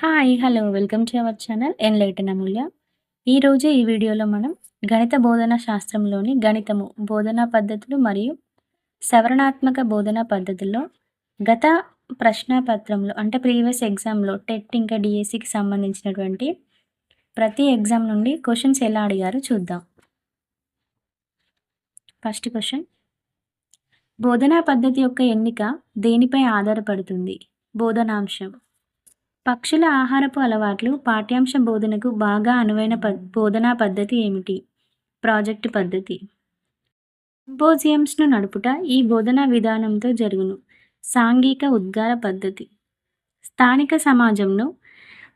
Hi! Hello! Welcome to our channel enlighten Amulya. ఈరోజు ఈ వీడియోలో మనం గణిత బోధనా శాస్త్రంలోని గణితము బోధనా పద్ధతులు మరియు సవరణాత్మక బోధనా పద్ధతుల్లో గత ప్రశ్నాపత్రంలో అంటే ప్రీవియస్ ఎగ్జామ్‌లో టెట్ ఇంకా డిఎస్సికి సంబంధించినటువంటి ప్రతి ఎగ్జామ్ నుండి క్వశ్చన్స్ ఎలా అడిగారో చూద్దాం. ఫస్ట్ క్వశ్చన్ బోధనా పద్ధతి యొక్క ఎన్నిక దేనిపై ఆధారపడుతుంది? బోధనాంశం. పక్షుల ఆహారపు అలవాట్లు పాఠ్యాంశ బోధనకు బాగా అనువైన పద్ బోధనా పద్ధతి ఏమిటి? ప్రాజెక్ట్ పద్ధతి. సింపోజియమ్స్‌ను నడుపుట ఈ బోధనా విధానంతో జరుగును. సాంఘిక ఉద్గార పద్ధతి. స్థానిక సమాజంను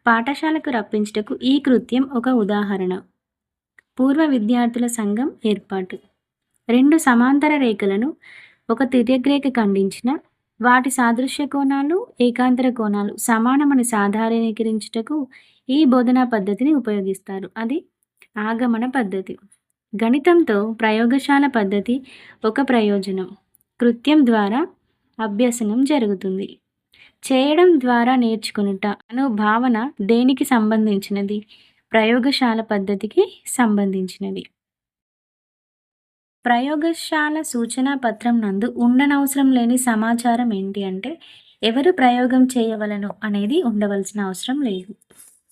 పాఠశాలకు రప్పించుటకు ఈ కృత్యం ఒక ఉదాహరణ. పూర్వ విద్యార్థుల సంఘం ఏర్పాటు. రెండు సమాంతర రేఖలను ఒక తిర్యగ్రేఖ ఖండించిన వాటి సాదృశ్య కోణాలు, ఏకాంతర కోణాలు సమానమని సాధారణీకరించుటకు ఈ బోధనా పద్ధతిని ఉపయోగిస్తారు. అది ఆగమన పద్ధతి. గణితంతో ప్రయోగశాల పద్ధతి ఒక ప్రయోజనం. కృత్యం ద్వారా అభ్యసనం జరుగుతుంది. చేయడం ద్వారా నేర్చుకొనుట అను భావన దేనికి సంబంధించినది? ప్రయోగశాల పద్ధతికి సంబంధించినది. ప్రయోగశాల సూచనా పత్రం నందు ఉండనవసరం లేని సమాచారం ఏంటి అంటే ఎవరు ప్రయోగం చేయవలను అనేది ఉండవలసిన అవసరం లేదు.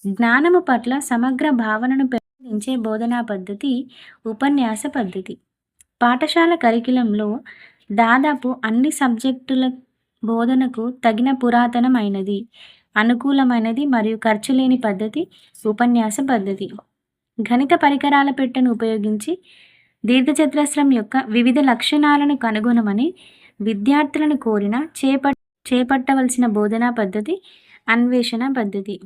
జ్ఞానము పట్ల సమగ్ర భావనను పెంపొందించే బోధనా పద్ధతి ఉపన్యాస పద్ధతి. పాఠశాల కరికులంలో దాదాపు అన్ని సబ్జెక్టుల బోధనకు తగిన పురాతనమైనది, అనుకూలమైనది మరియు ఖర్చు లేని పద్ధతి ఉపన్యాస పద్ధతి. గణిత పరికరాల పెట్టెను ఉపయోగించి దీర్ఘచతురస్రం యొక్క వివిధ లక్షణాలను కనుగొనమని విద్యార్థులను కోరిన చేపట్ చేపట్టవలసిన బోధనా పద్ధతి అన్వేషణ పద్ధతి.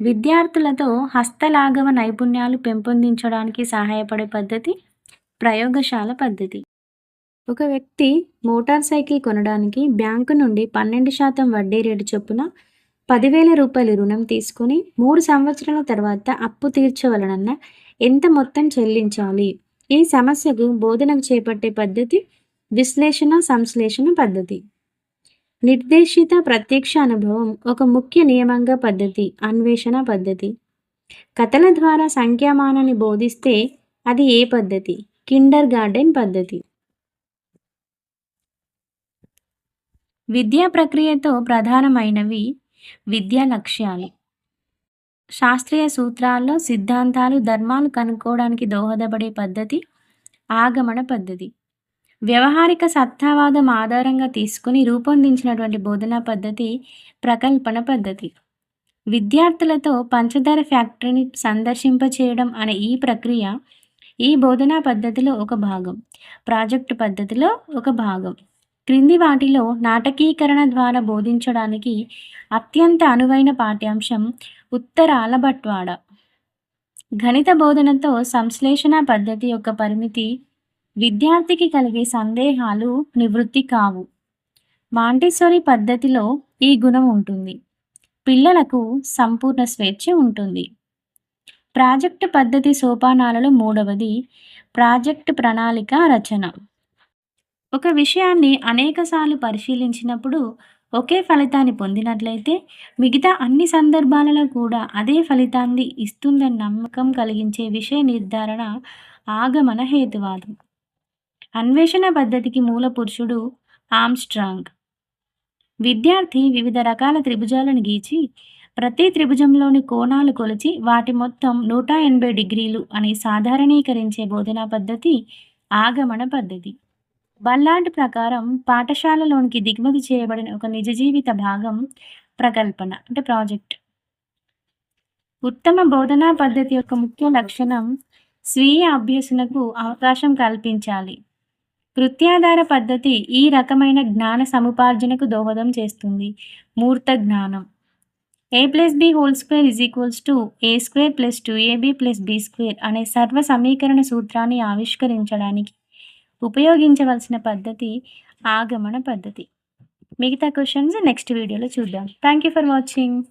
విద్యార్థులతో హస్తలాఘవ నైపుణ్యాలు పెంపొందించడానికి సహాయపడే పద్ధతి ప్రయోగశాల పద్ధతి. ఒక వ్యక్తి మోటార్ సైకిల్ కొనడానికి బ్యాంకు నుండి పన్నెండు శాతం వడ్డీ రేటు చొప్పున పదివేల రూపాయలు రుణం తీసుకుని మూడు సంవత్సరాల తర్వాత అప్పు తీర్చవలనన్న ఎంత మొత్తం చెల్లించాలి? ఈ సమస్యకు బోధనకు చేపట్టే పద్ధతి విశ్లేషణ సంశ్లేషణ పద్ధతి. నిర్దేశిత ప్రత్యక్ష అనుభవం ఒక ముఖ్య నియమంగా పద్ధతి అన్వేషణ పద్ధతి. కథల ద్వారా సంఖ్యామానాన్ని బోధిస్తే అది ఏ పద్ధతి? కిండర్ గార్డెన్ పద్ధతి. విద్యా ప్రక్రియతో ప్రధానమైనవి విద్యా లక్ష్యాలు. శాస్త్రీయ సూత్రాల్లో సిద్ధాంతాలు, ధర్మాలు కనుక్కోవడానికి దోహదపడే పద్ధతి ఆగమన పద్ధతి. వ్యవహారిక సత్తావాదం ఆధారంగా తీసుకొని రూపొందించినటువంటి బోధనా పద్ధతి ప్రకల్పన పద్ధతి. విద్యార్థులతో పంచదార ఫ్యాక్టరీని సందర్శింపచేయడం అనే ఈ ప్రక్రియ ఈ బోధనా పద్ధతిలో ఒక భాగం. ప్రాజెక్టు పద్ధతిలో ఒక భాగం. క్రింది వాటిలో నాటకీకరణ ద్వారా బోధించడానికి అత్యంత అనువైన పాఠ్యాంశం ఉత్తరాల బట్వాడా. గణిత బోధనతో సంశ్లేషణ పద్ధతి యొక్క పరిమితి విద్యార్థికి కలిగే సందేహాలు నివృత్తి కావు. మాంటిసోరి పద్ధతిలో ఈ గుణం ఉంటుంది. పిల్లలకు సంపూర్ణ స్వేచ్ఛ ఉంటుంది. ప్రాజెక్టు పద్ధతి సోపానాలలో మూడవది ప్రాజెక్టు ప్రణాళిక రచన. ఒక విషయాన్ని అనేకసార్లు పరిశీలించినప్పుడు ఒకే ఫలితాన్ని పొందినట్లయితే మిగతా అన్ని సందర్భాలలో కూడా అదే ఫలితాన్ని ఇస్తుందని నమ్మకం కలిగించే విషయ నిర్ధారణ ఆగమన హేతువాదం. అన్వేషణ పద్ధతికి మూల పురుషుడు ఆమ్స్ట్రాంగ్ విద్యార్థి వివిధ రకాల త్రిభుజాలను గీచి ప్రతి త్రిభుజంలోని కోణాలు కొలిచి వాటి మొత్తం నూట ఎనభై డిగ్రీలు అని సాధారణీకరించే బోధనా పద్ధతి ఆగమన పద్ధతి. బల్లార్డ్ ప్రకారం పాఠశాలలోనికి దిగుమతి చేయబడిన ఒక నిజ జీవిత భాగం ప్రకల్పన అంటే ప్రాజెక్ట్. ఉత్తమ బోధనా పద్ధతి యొక్క ముఖ్య లక్షణం స్వీయ అభ్యసనకు అవకాశం కల్పించాలి. కృత్యాధార పద్ధతి ఈ రకమైన జ్ఞాన సముపార్జనకు దోహదం చేస్తుంది. మూర్త జ్ఞానం. A plus B whole square is equals to A square plus two A B plus B square అనే సర్వ సమీకరణ సూత్రాన్ని ఆవిష్కరించడానికి ఉపయోగించవలసిన పద్ధతి ఆగమన పద్ధతి. మిగతా క్వశ్చన్స్ నెక్స్ట్ వీడియోలో చూద్దాం. Thank you for watching.